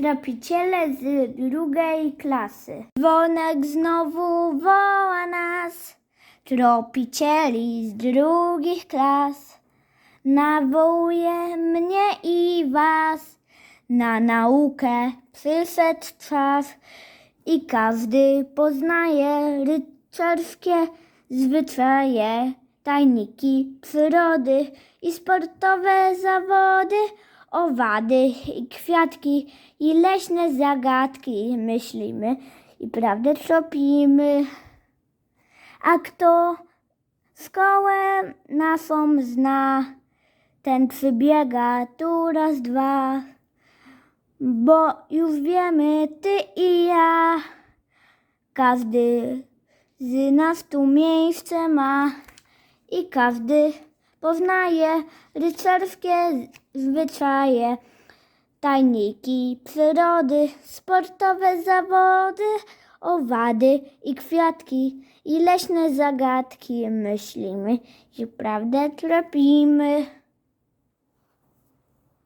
Tropiciele z drugiej klasy. Dzwonek znowu woła nas, tropicieli z drugich klas. Nawołuje mnie i was na naukę przyszedł czas i każdy poznaje rycerskie zwyczaje, tajniki przyrody i sportowe zawody, owady kwiatki i leśne zagadki myślimy i prawdę tropimy. A kto szkołę naszą zna, ten przybiega tu raz, dwa, bo już wiemy, ty i ja, każdy z nas tu miejsce ma i każdy poznaje rycerskie zwyczaje, tajniki przyrody, sportowe zawody, owady i kwiatki i leśne zagadki myślimy i prawdę tropimy.